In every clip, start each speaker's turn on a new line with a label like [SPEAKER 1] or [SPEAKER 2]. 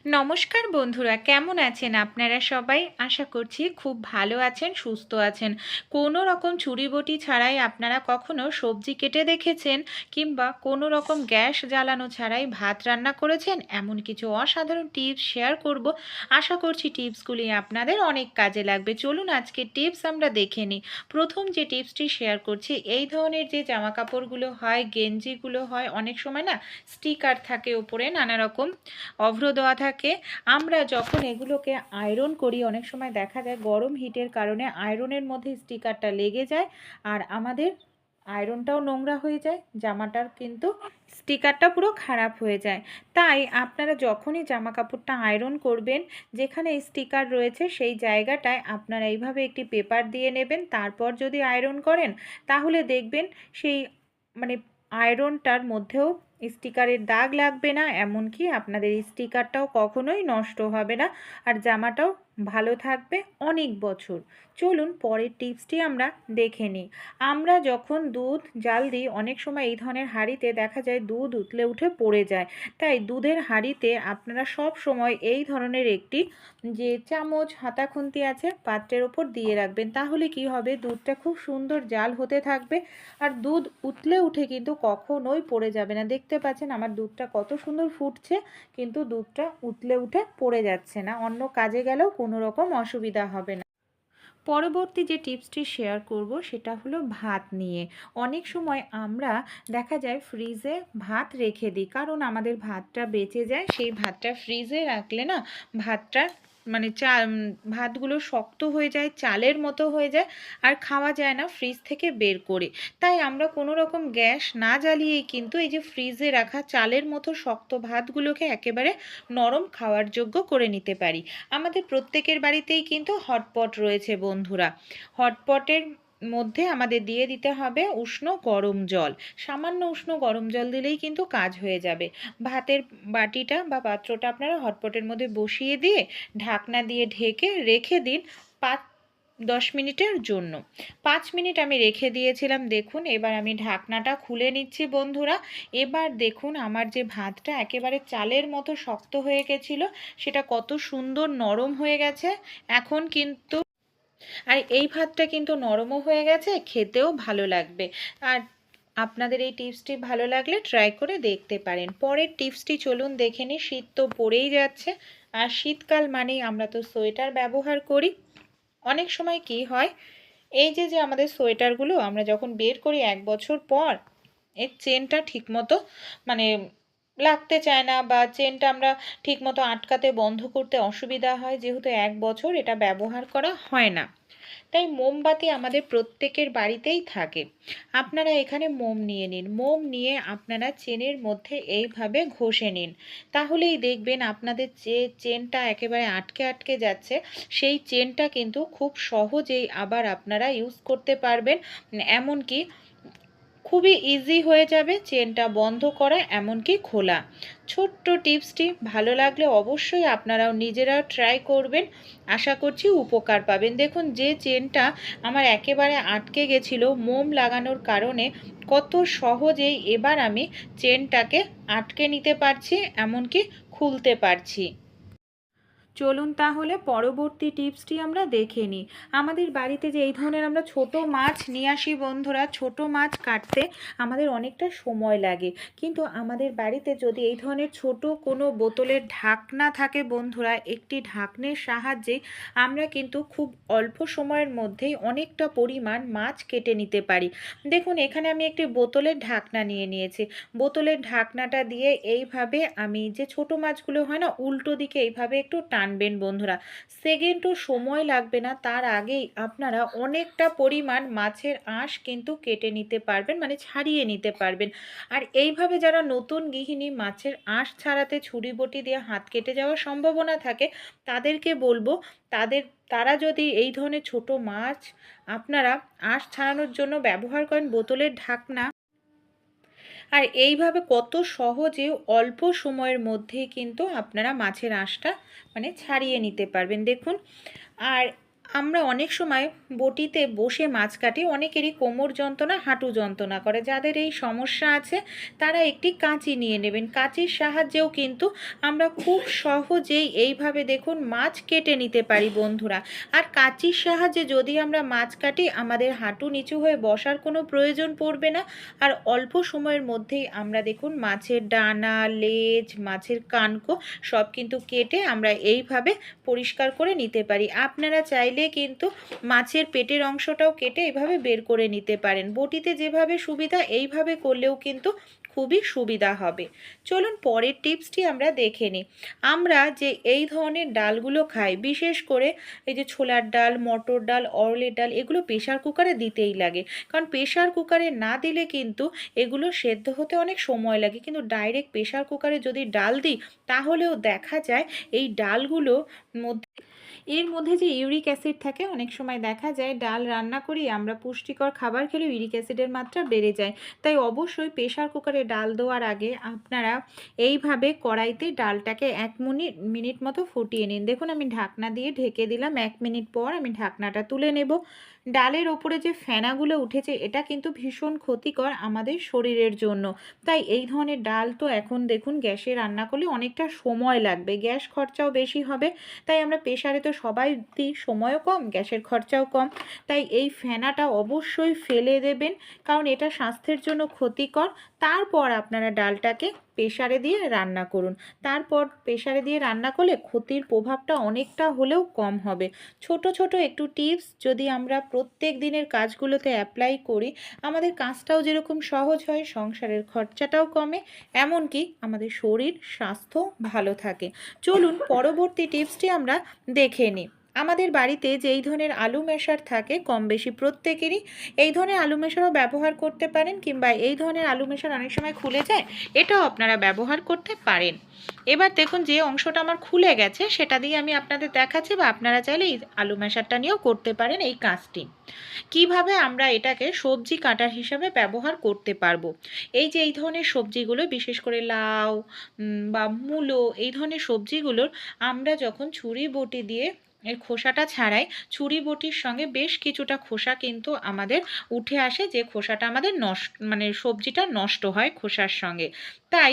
[SPEAKER 1] নমস্কার বন্ধুরা, কেমন আছেন আপনারা সবাই? আশা করছি খুব ভালো আছেন, সুস্থ আছেন। কোনো রকম চুরিবটি ছাড়াই আপনারা কখনো সবজি কেটে দেখেছেন? কিংবা কোনো রকম গ্যাস জ্বালানো ছাড়াই ভাত রান্না করেছেন? এমন কিছু অসাধারণ টিপস শেয়ার করব। আশা করছি টিপসগুলি আপনাদের অনেক কাজে লাগবে। চলুন আজকে টিপস আমরা দেখে নিই। প্রথম যে টিপসটি শেয়ার করছি, এই ধরনের যে জামা কাপড়গুলো হয়, গেঞ্জিগুলো হয়, অনেক সময় না স্টিকার থাকে ওপরে নানা রকম অভ্র দেওয়া থাকে, আমরা যখন এগুলোকে আয়রন করি, অনেক সময় দেখা যায় গরম হিটের কারণে আয়রনের মধ্যে স্টিকারটা লেগে যায় আর আমাদের আয়রনটাও নোংরা হয়ে যায়, জামাটার কিন্তু স্টিকারটা পুরো খারাপ হয়ে যায়। তাই আপনারা যখনই জামা কাপড়টা আয়রন করবেন, যেখানে স্টিকার রয়েছে সেই জায়গাটায় আপনারা এইভাবে একটি পেপার দিয়ে নেবেন, তারপর যদি আয়রন করেন, তাহলে দেখবেন সেই মানে আয়রনটার মধ্যেও স্টিকারের দাগ লাগবে না, এমনকি আপনাদের স্টিকারটাও কখনোই নষ্ট হবে না। আর জামাটাও ভালো থাকবে অনেক বছর। চলুন পরের টিপসটি আমরা দেখে নিই। আমরা যখন দুধ, জাল দিই, অনেক সময় এই ধরনের হাঁড়িতে দেখা যায় দুধ উতলে উঠে পড়ে যায়। তাই দুধের হাঁড়িতে আপনারা সব সময় এই ধরনের একটি, যে চামচ, হাতা খুন্তি আছে, পাত্রের ওপর দিয়ে রাখবেন। তাহলে কি হবে? দুধটা খুব সুন্দর জাল হতে থাকবে। আর দুধ উতলে উঠে কিন্তু কখনোই পড়ে যাবে না। দেখতে পাচ্ছেন আমার দুধটা কত সুন্দর ফুটছে, কিন্তু দুধটা উতলে উঠে পড়ে যাচ্ছে না। অন্য কাজে গেলেও কোনো রকম অসুবিধা হবে না। পরবর্তী যে টিপসটি শেয়ার করব সেটা হলো ভাত নিয়ে। অনেক সময় আমরা দেখা যায় ফ্রিজে ভাত রেখে দিই, কারণ আমাদের ভাতটা বেঁচে যায়, সেই ভাতটা ফ্রিজে রাখলে না ভাতটা মানে চা ভাতগুলো শক্ত হয়ে যায়, চালের মতো হয়ে যায় আর খাওয়া যায় না ফ্রিজ থেকে বের করে। তাই আমরা কোনো রকম গ্যাস না জ্বালিয়েই কিন্তু এই যে ফ্রিজে রাখা চালের মতো শক্ত ভাতগুলোকে একেবারে নরম খাওয়ার যোগ্য করে নিতে পারি। আমাদের প্রত্যেকের বাড়িতেই কিন্তু হটপট রয়েছে বন্ধুরা। হটপটের মধ্যে আমাদের দিয়ে দিতে হবে উষ্ণ গরম জল। সামান্য উষ্ণ গরম জল দিলেই কিন্তু কাজ হয়ে যাবে। ভাতের বাটিটা বা পাত্রটা আপনারা হটপটের মধ্যে বসিয়ে দিয়ে ঢাকনা দিয়ে ঢেকে রেখে দিন পাঁচ, দশ মিনিটের জন্য। পাঁচ মিনিট আমি রেখে দিয়েছিলাম, দেখুন এবার আমি ঢাকনাটা খুলে নিচ্ছি বন্ধুরা। এবার দেখুন আমার যে ভাতটা একেবারে চালের মতো শক্ত হয়ে গেছিল, সেটা কত সুন্দর নরম হয়ে গেছে। এখন কিন্তু আর এই ভাতটা কিন্তু নরমও হয়ে গেছে, খেতেও ভালো লাগবে। আর আপনাদের এই টিপসটি ভালো লাগলে ট্রাই করে দেখতে পারেন। পরের টিপসটি চলুন দেখে নিই, শীত তো পড়েই যাচ্ছে। আর শীতকাল মানেই আমরা তো সোয়েটার ব্যবহার করি। অনেক সময় কি হয়, এই যে যে আমাদের সোয়েটারগুলো আমরা যখন বের করি এক বছর পর, এর চেনটা ঠিকমতো মানে লাগতে চায় না বা চেনটা আমরা ঠিকমতো আটকাতে বন্ধ করতে অসুবিধা হয়, যেহেতু এক বছর এটা ব্যবহার করা হয় না। তাই মোমবাতি আমাদের প্রত্যেকের বাড়িতেই থাকে। আপনারা এখানে মোম নিয়ে নিন। মোম নিয়ে আপনারা চেনের মধ্যে এইভাবে ঘষে নিন। তাহলেই দেখবেন আপনাদের যে চেনটা একেবারে আটকে আটকে যাচ্ছে, সেই চেনটা কিন্তু খুব সহজেই আবার আপনারা ইউজ করতে পারবেন। এমনকি খুবই ইজি হয়ে যাবে চেনটা বন্ধ করা, এমনকি খোলা। ছোট্ট টিপসটি ভালো লাগলে অবশ্যই আপনারাও নিজেরাও ট্রাই করবেন। আশা করছি উপকার পাবেন। দেখুন, যে চেনটা আমার একেবারে আটকে গেছিল মোম লাগানোর কারণে, কত সহজেই এবার আমি চেনটাকে আটকে নিতে পারছি, এমনকি খুলতে পারছি। চলুন তাহলে পরবর্তী টিপসটি আমরা দেখে নিই। আমাদের বাড়িতে যে এই ধরনের আমরা ছোট মাছ নিয়ে আসি বন্ধুরা, ছোট মাছ কাটতে আমাদের অনেকটা সময় লাগে। কিন্তু আমাদের বাড়িতে যদি এই ধরনের ছোট কোনো বোতলের ঢাকনা থাকে বন্ধুরা, একটি ঢাকনের সাহায্যে আমরা কিন্তু খুব অল্প সময়ের মধ্যেই অনেকটা পরিমাণ মাছ কেটে নিতে পারি। দেখুন, এখানে আমি একটি বোতলের ঢাকনা নিয়ে নিয়েছি। বোতলের ঢাকনাটা দিয়ে এইভাবে আমি যে ছোট মাছগুলো হয় না, উল্টো দিকে এইভাবে একটু টানবেন বন্ধুরা। সেকেন্ডও সময় লাগবে না, তার আগেই আপনারা অনেকটা পরিমাণ মাছের আঁশ কিন্তু কেটে নিতে পারবেন মানে ছাড়িয়ে নিতে পারবেন। আর এইভাবে যারা নতুন গৃহিণী মাছের আঁশ ছাড়াতে ছুরি বটি দিয়ে হাত কেটে যাওয়ার সম্ভাবনা থাকে, তাদেরকে বলব, তাদের, তারা যদি এই ধরনের ছোট মাছ আপনারা আঁশ ছাড়ানোর জন্য ব্যবহার করেন, বোতলের ঢাকনা আর এইভাবে কত সহজে অল্প সময়ের মধ্যেই কিন্তু আপনারা মাছের আঁশটা মানে ছাড়িয়ে নিতে পারবেন। দেখুন, আর আমরা অনেক সময় বটিতে বসে মাছ কাটি, অনেকেরই কোমর যন্ত্রণা, হাঁটু যন্ত্রণা করে। যাদের এই সমস্যা আছে, তারা একটি কাঁচি নিয়ে নেবেন। কাঁচির সাহায্যেও কিন্তু আমরা খুব সহজেই এইভাবে দেখুন মাছ কেটে নিতে পারি বন্ধুরা। আর কাঁচির সাহায্যে যদি আমরা মাছ কাটি, আমাদের হাঁটু নিচু হয়ে বসার কোনো প্রয়োজন পড়বে না। আর অল্প সময়ের মধ্যেই আমরা দেখুন মাছের ডানা, লেজ, মাছের কানকো সব কিন্তু কেটে আমরা এইভাবে পরিষ্কার করে নিতে পারি। আপনারা চাইলে কিন্তু মাছের পেটের অংশটাও কেটে এভাবে বের করে নিতে পারেন। বটিতে যেভাবে সুবিধা, এইভাবে করলেও কিন্তু খুবই সুবিধা হবে। চলুন পরের টিপসটি আমরা দেখে নিই। আমরা যে এই ধরনের ডালগুলো খাই, বিশেষ করে এই যে ছোলার ডাল, মটর ডাল, অরলের ডাল, এগুলো প্রেশার কুকারে দিতেই লাগে। কারণ প্রেশার কুকারে না দিলে কিন্তু এগুলো সেদ্ধ হতে অনেক সময় লাগে। কিন্তু ডাইরেক্ট প্রেশার কুকারে যদি ডাল দিই, তাহলেও দেখা যায় এই ডালগুলো মধ্যে এর মধ্যে যে ইউরিক অ্যাসিড থাকে, অনেক সময় দেখা যায় ডাল রান্না করি আমরা পুষ্টিকর খাবার খেলে ইউরিক অ্যাসিডের মাত্রা বেড়ে যায়। তাই অবশ্যই প্রেশার কুকারে ডাল দেওয়ার আগে আপনারা এইভাবে কড়াইতে ডালটাকে এক মিনিট মিনিট মতো ফুটিয়ে নিন। দেখুন আমি ঢাকনা দিয়ে ঢেকে দিলাম, এক মিনিট পর আমি ঢাকনাটা তুলে নেব। ডালের ওপরে যে ফেনাগুলো উঠেছে, এটা কিন্তু ভীষণ ক্ষতিকর আমাদের শরীরের জন্য। তাই এই ধরনের ডাল তো এখন দেখুন গ্যাসে রান্না করলে অনেকটা সময় লাগবে, গ্যাস খরচাও বেশি হবে। তাই আমরা প্রেশারে তো সবাই দিই সময়ও কম, গ্যাসের খরচাও কম। তাই এই ফেনাটা অবশ্যই ফেলে দেবেন, কারণ এটা স্বাস্থ্যের জন্য ক্ষতিকর। তারপর আপনারা ডালটাকে প্রেশারে দিয়ে রান্না করুন। তারপর প্রেশারে দিয়ে রান্না করলে ক্ষতির প্রভাবটা অনেকটা হলেও কম হবে। ছোট ছোট একটু টিপস যদি আমরা প্রত্যেক দিনের কাজগুলোতে অ্যাপ্লাই করি, আমাদের কাজটাও যেরকম সহজ হয়, সংসারের খরচাটাও কমে, এমনকি আমাদের শরীর স্বাস্থ্য ভালো থাকে। চলুন পরবর্তী টিপসটি আমরা দেখে নিই। আমাদের বাড়িতে যেই ধরনের আলু মেশার থাকে, কম বেশি প্রত্যেকেরই এই ধরনের আলু মেশারও ব্যবহার করতে পারেন কিংবা এই ধরনের আলু মেশার অনেক সময় খুলে যায়, এটাও আপনারা ব্যবহার করতে পারেন। এবার দেখুন যে অংশটা আমার খুলে গেছে, সেটা দিয়ে আমি আপনাদের দেখাচ্ছি বা আপনারা চাইলে এই আলু মেশারটা নিয়েও করতে পারেন এই কাজটি। কীভাবে আমরা এটাকে সবজি কাটার হিসাবে ব্যবহার করতে পারব? এই যে এই ধরনের সবজিগুলো, বিশেষ করে লাউ বা মূলো, এই ধরনের সবজিগুলোর আমরা যখন ছুরি বটি দিয়ে এর খোসাটা ছাড়াই ছুরি বটির সঙ্গে বেশ কিছুটা খোসা কিন্তু আমাদের উঠে আসে, যে খোসাটা আমাদের নষ্ট মানে সবজিটা নষ্ট হয় খোসার সঙ্গে। তাই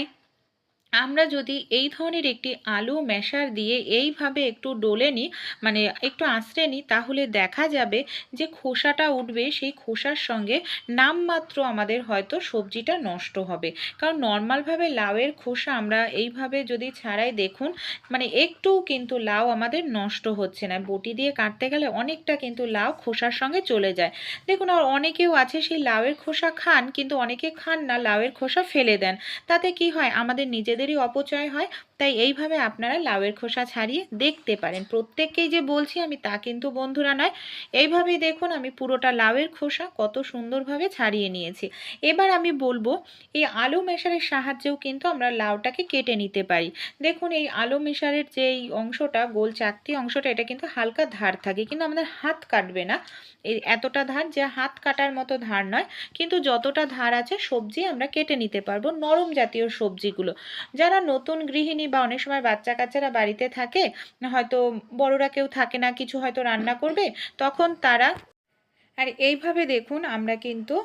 [SPEAKER 1] আমরা যদি এই ধরনের একটি আলু মেশার দিয়ে এইভাবে একটু ডলে নিই মানে একটু আঁচড়ে নিই তাহলে দেখা যাবে যে খোসাটা উঠবে, সেই খোসার সঙ্গে নামমাত্র আমাদের হয়তো সবজিটা নষ্ট হবে। কারণ নর্মালভাবে লাউয়ের খোসা আমরা এইভাবে যদি ছাড়াই দেখুন মানে একটু কিন্তু লাউ আমাদের নষ্ট হচ্ছে না। বটি দিয়ে কাটতে গেলে অনেকটা কিন্তু লাউ খোসার সঙ্গে চলে যায়। দেখুন, আর অনেকেও আছে সেই লাউয়ের খোসা খান, কিন্তু অনেকে খান না, লাউয়ের খোসা ফেলে দেন। তাতে কি হয়? আমাদের নিজেদের নিজেদেরই অপচয় হয়, তাই এইভাবে আপনারা লাউয়ের খোসা ছাড়িয়ে দেখতে পারেন। প্রত্যেককেই যে বলছি আমি তা কিন্তু বন্ধুরা নয়। এইভাবেই দেখুন আমি পুরোটা লাউয়ের খোসা কত সুন্দরভাবে ছাড়িয়ে নিয়েছি। এবার আমি বলব, এই আলু মেশারের সাহায্যেও কিন্তু আমরা লাউটাকে কেটে নিতে পারি। দেখুন এই আলু মেশারের যে এই অংশটা, গোল চাকতি অংশটা, এটা কিন্তু হালকা ধার থাকে, কিন্তু আমাদের হাত কাটবে না। এতটা ধার যে হাত কাটার মতো ধার নয়, কিন্তু যতটা ধার আছে সবজি আমরা কেটে নিতে পারব নরম জাতীয় সবজিগুলো। যারা নতুন গৃহিণী বা অনেক সময় বাচ্চা কাচ্চারা বাড়িতে থাকে, হয়তো বড়রা কেউ থাকে না, কিছু হয়তো রান্না করবে, তখন তারা আর এইভাবে দেখুন আমরা কিন্তু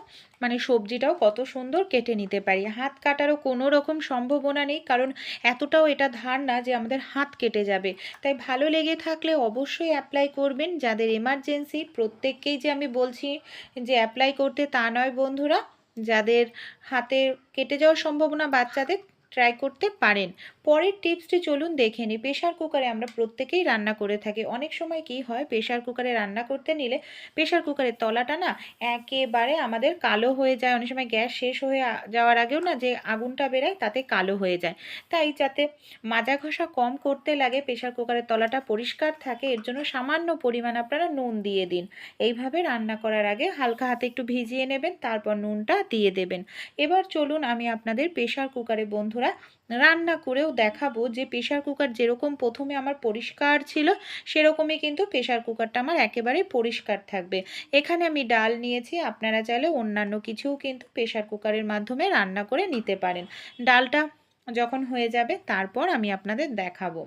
[SPEAKER 1] মানে সবজিটাও কত সুন্দর কেটে নিতে পারি। হাত কাটারও কোনো রকম সম্ভাবনা নেই, কারণ এতটাও এটা ধার না যে আমাদের হাত কেটে যাবে। তাই ভালো লেগে থাকলে অবশ্যই অ্যাপ্লাই করবেন যাদের এমার্জেন্সি প্রত্যেককেই যে আমি বলছি যে অ্যাপ্লাই করতে তা নয় বন্ধুরা, যাদের হাতে কেটে যাওয়ার সম্ভাবনা বাচ্চাদের ট্রাই করতে পারেন। পরের টিপসটি চলুন দেখে নিই। প্রেশার কুকারে আমরা প্রত্যেকেই রান্না করে থাকি। অনেক সময় কি হয় প্রেশার কুকারে রান্না করতে নিলে প্রেশার কুকারের তলাটা না একেবারে আমাদের কালো হয়ে যায়। অনেক সময় গ্যাস শেষ হয়ে যাওয়ার আগেও না যে আগুনটা বেরায় তাতে কালো হয়ে যায়। তাই যাতে মাজা ঘষা কম করতে লাগে প্রেশার কুকারের তলাটা পরিষ্কার থাকে, এর জন্য সামান্য পরিমাণ আপনারা নুন দিয়ে দিন। এইভাবে রান্না করার আগে হালকা হাতে একটু ভিজিয়ে নেবেন, তারপর নুনটা দিয়ে দেবেন। এবার চলুন আমি আপনাদের প্রেশার কুকারে বন্ধুরা রান্না করেও দেখাবো যে প্রেশার কুকার যেরকম প্রথমে আমার পরিষ্কার ছিল, সেরকমই কিন্তু প্রেশার কুকারটা আমার একেবারেই পরিষ্কার থাকবে। এখানে আমি ডাল নিয়েছি, আপনারা চাইলে অন্যান্য কিছুও কিন্তু প্রেশার কুকারের মাধ্যমে রান্না করে নিতে পারেন। ডালটা যখন হয়ে যাবে, তারপর আমি আপনাদের দেখাবো।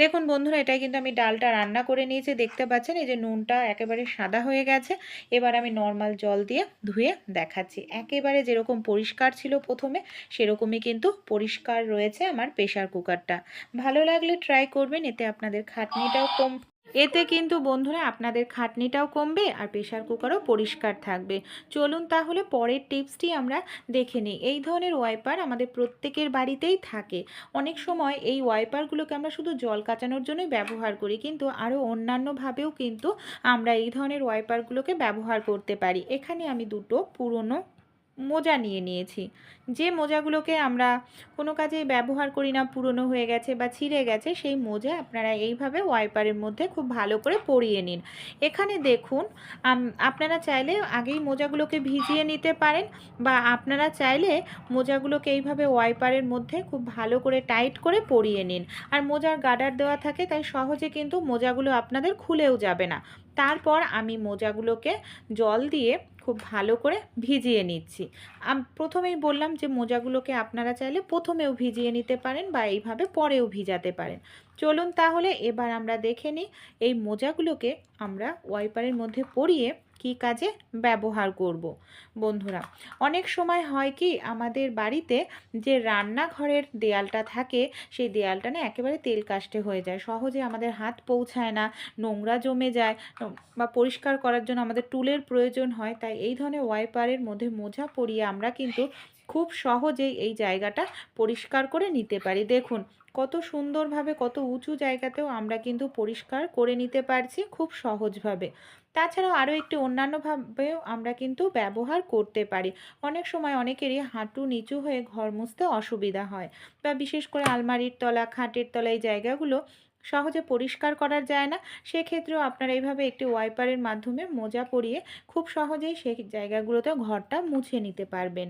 [SPEAKER 1] দেখুন বন্ধুরা, এটাই কিন্তু আমি ডালটা রান্না করে নিয়েছি। দেখতে পাচ্ছেন, এই যে নুনটা একেবারে সাদা হয়ে গেছে। এবার আমি নর্মাল জল দিয়ে ধুয়ে দেখাচ্ছি। একেবারে যেরকম পরিষ্কার ছিল প্রথমে, সেরকমই কিন্তু পরিষ্কার রয়েছে আমার প্রেশার কুকারটা ভালো লাগলে ট্রাই করবেন, এতে আপনাদের খাটনিটাও কম এতে কিন্তু বন্ধুরা আপনাদের খাটনিটাও কমবে আর প্রেশার কুকারও পরিষ্কার থাকবে। চলুন তাহলে পরের টিপসটি আমরা দেখে নিই। এই ধরনের ওয়াইপার আমাদের প্রত্যেকের বাড়িতেই থাকে। অনেক সময় এই ওয়াইপারগুলোকে আমরা শুধু জল কাচানোর জন্যই ব্যবহার করি, কিন্তু আরও অন্যান্যভাবেও কিন্তু আমরা এই ধরনের ওয়াইপারগুলোকে ব্যবহার করতে পারি। এখানে আমি দুটো পুরনো মোজা নিয়ে নিয়েছি। যে মোজাগুলোকে আমরা কোনো কাজে ব্যবহার করি না, পুরনো হয়ে গেছে বা ছিঁড়ে গেছে, সেই মোজা আপনারা এইভাবে ওয়াইপারের মধ্যে খুব ভালো করে পরিয়ে নিন। এখানে দেখুন আপনারা চাইলে আগেই মোজাগুলোকে ভিজিয়ে নিতে পারেন বা আপনারা চাইলে মোজাগুলোকে এইভাবে ওয়াইপারের মধ্যে খুব ভালো করে টাইট করে পরিয়ে নিন। আর মোজার গার্ডার দেওয়া থাকে, তাই সহজে কিন্তু মোজাগুলো আপনাদের খুলেও যাবে না। তারপর আমি মোজাগুলোকে জল দিয়ে খুব ভালো করে ভিজিয়ে নিচ্ছি। প্রথমেই বললাম যে মোজাগুলোকে আপনারা চাইলে প্রথমেও ভিজিয়ে নিতে পারেন বা এইভাবে পরেও ভিজাতে পারেন। চলুন তাহলে এবার আমরা দেখে নিই, এই মোজাগুলোকে আমরা ওয়াইপারের মধ্যে পরিয়ে কি কাজে ব্যবহার করব? বন্ধুরা, অনেক সময় হয় কি, আমাদের বাড়িতে যে রান্নাঘরের দেয়ালটা থাকে, সেই দেয়ালটা না একেবারে তেল কাস্টে হয়ে যায়। সহজে আমাদের হাত পৌঁছায় না, নোংরা জমে যায় বা পরিষ্কার করার জন্য আমাদের টুলের প্রয়োজন হয়। তাই এই ধরনের ওয়াইপারের মধ্যে মোজা পরিয়ে আমরা কিন্তু খুব সহজেই এই জায়গাটা পরিষ্কার করে নিতে পারি। দেখুন, কত সুন্দরভাবে, কত উঁচু জায়গাতেও আমরা কিন্তু পরিষ্কার করে নিতে পারছি খুব সহজভাবে। তাছাড়াও আরও একটি অন্যান্যভাবেও আমরা কিন্তু ব্যবহার করতে পারি। অনেক সময় অনেকেরই হাঁটু নিচু হয়ে ঘর মুছতে অসুবিধা হয় বা বিশেষ করে আলমারির তলা, খাটের তলা এই জায়গাগুলো সহজে পরিষ্কার করা যায় না। সেক্ষেত্রেও আপনারা এইভাবে একটি ওয়াইপারের মাধ্যমে মোজা পরিয়ে খুব সহজেই সেই জায়গাগুলোতে ঘরটা মুছে নিতে পারবেন।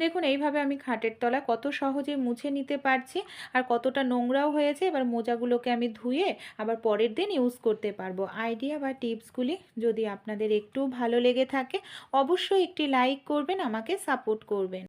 [SPEAKER 1] দেখুন, এইভাবে আমি খাটের তলা কত সহজে মুছে নিতে পারছি আর কতটা নোংরাও হয়েছে। এবার মোজাগুলোকে আমি ধুয়ে আবার পরের দিন ইউজ করতে পারব। আইডিয়া বা টিপসগুলি যদি আপনাদের একটু ভালো লেগে থাকে, অবশ্যই একটি লাইক করবেন, আমাকে সাপোর্ট করবেন।